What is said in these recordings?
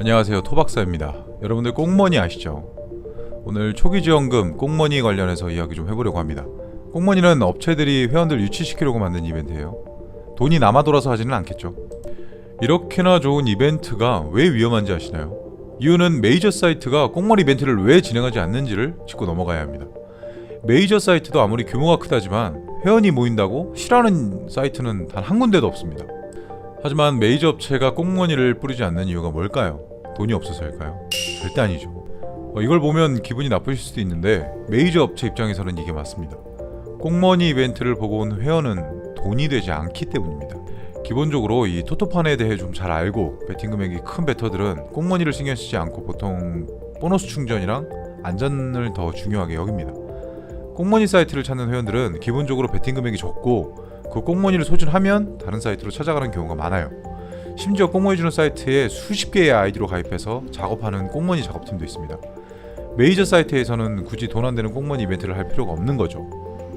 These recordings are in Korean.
안녕하세요. 토박사입니다. 여러분들 꽁머니 아시죠? 오늘 초기 지원금 꽁머니 관련해서 이야기 좀 해보려고 합니다. 꽁머니는 업체들이 회원들 유치시키려고 만든 이벤트예요. 돈이 남아 돌아서 하지는 않겠죠. 이렇게나 좋은 이벤트가 왜 위험한지 아시나요? 이유는 메이저 사이트가 꽁머니 이벤트를 왜 진행하지 않는지를 짚고 넘어가야 합니다. 메이저 사이트도 아무리 규모가 크다지만 회원이 모인다고 싫어하는 사이트는 단 한 군데도 없습니다 하지만 메이저 업체가 꽁머니를 뿌리지 않는 이유가 뭘까요? 돈이 없어서일까요? 절대 아니죠. 어, 이걸 보면 기분이 나쁘실 수도 있는데 메이저 업체 입장에서는 이게 맞습니다. 꽁머니 이벤트를 보고 온 회원은 돈이 되지 않기 때문입니다. 기본적으로 이 토토판에 대해 좀 잘 알고 베팅 금액이 큰 베터들은 꽁머니를 신경 쓰지 않고 보통 보너스 충전이랑 안전을 더 중요하게 여깁니다. 꽁머니 사이트를 찾는 회원들은 기본적으로 베팅 금액이 적고 그 꽁머니를 소진하면 다른 사이트로 찾아가는 경우가 많아요. 심지어 꽁머니 주는 사이트에 수십 개의 아이디로 가입해서 작업하는 꽁머니 작업팀도 있습니다. 메이저 사이트에서는 굳이 돈 안 되는 꽁머니 이벤트를 할 필요가 없는 거죠.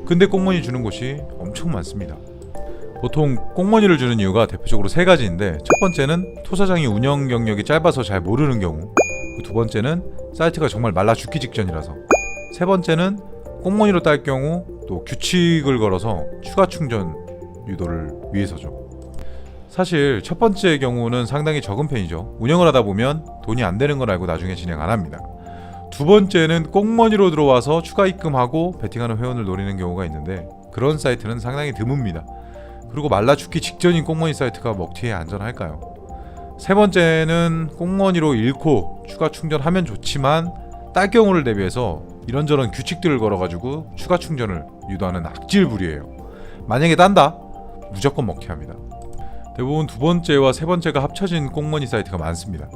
근데 꽁머니 주는 곳이 엄청 많습니다. 보통 꽁머니를 주는 이유가 대표적으로 세 가지인데 첫 번째는 토사장이 운영 경력이 짧아서 잘 모르는 경우 그두 번째는 사이트가 정말 말라 죽기 직전이라서 세 번째는 꽁머니로 딸 경우 또 규칙을 걸어서 추가 충전 유도를 위해서죠. 사실 첫 번째 경우는 상당히 적은 편이죠. 운영을 하다 보면 돈이 안 되는 걸 알고 나중에 진행 안 합니다. 두 번째는 꽁머니로 들어와서 추가 입금하고 베팅하는 회원을 노리는 경우가 있는데 그런 사이트는 상당히 드뭅니다. 그리고 말라 죽기 직전인 꽁머니 사이트가 먹튀에 안전할까요? 세 번째는 꽁머니로 잃고 추가 충전하면 좋지만 딸 경우를 대비해서 이런저런 규칙들을 걸어가지고 추가 충전을 유도하는 악질불이에요. 만약에 딴다 무조건 먹튀 합니다. 대부분 두 번째와 세 번째가 합쳐진 꽁머니 사이트가 많습니다.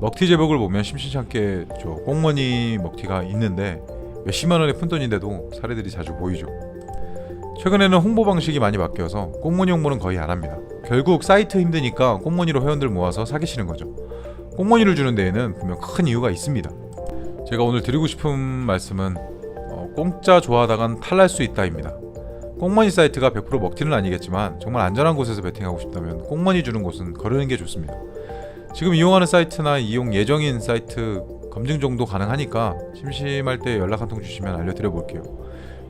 먹튀 제목을 보면 심심찮게 저 꽁머니 먹튀가 있는데 몇십만 원의 푼돈인데도 사례들이 자주 보이죠. 최근에는 홍보 방식이 많이 바뀌어서 꽁머니 홍보는 거의 안 합니다. 결국 사이트 힘드니까 꽁머니로 회원들 모아서 사기치는 거죠. 꽁머니를 주는 데에는 분명 큰 이유가 있습니다. 제가 오늘 드리고 싶은 말씀은 어, 공짜 좋아하다간 탈날 수 있다입니다. 꽁머니 사이트가 100% 먹튀는 아니겠지만 정말 안전한 곳에서 베팅하고 싶다면 꽁머니 주는 곳은 거르는 게 좋습니다. 지금 이용하는 사이트나 이용 예정인 사이트 검증 정도 가능하니까 심심할 때 연락 한 통 주시면 알려드려 볼게요.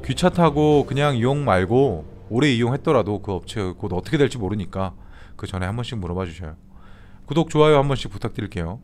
귀찮다고 그냥 이용 말고 오래 이용했더라도 그 업체 곧 어떻게 될지 모르니까 그 전에 한 번씩 물어봐 주셔요. 구독 좋아요 한 번씩 부탁드릴게요.